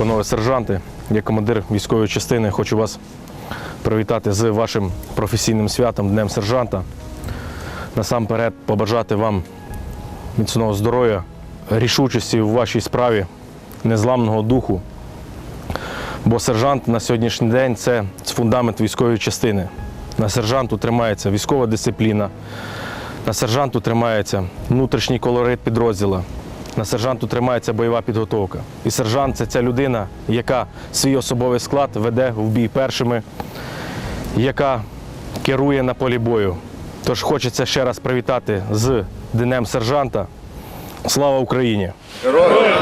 панове сержанти, як командир військової частини, хочу вас привітати з вашим професійним святом Днем сержанта. Насамперед побажати вам міцного здоров'я, рішучості в вашій справі, незламного духу. Бо сержант на сьогоднішній день це фундамент військової частини. На сержанту тримається військова дисципліна, на сержанту тримається внутрішній колорит підрозділу, на сержанту тримається бойова підготовка. І сержант це ця людина, яка свій особовий склад веде в бій першими, яка керує на полі бою. Тож хочеться ще раз привітати з Днем сержанта. Слава Україні! Героям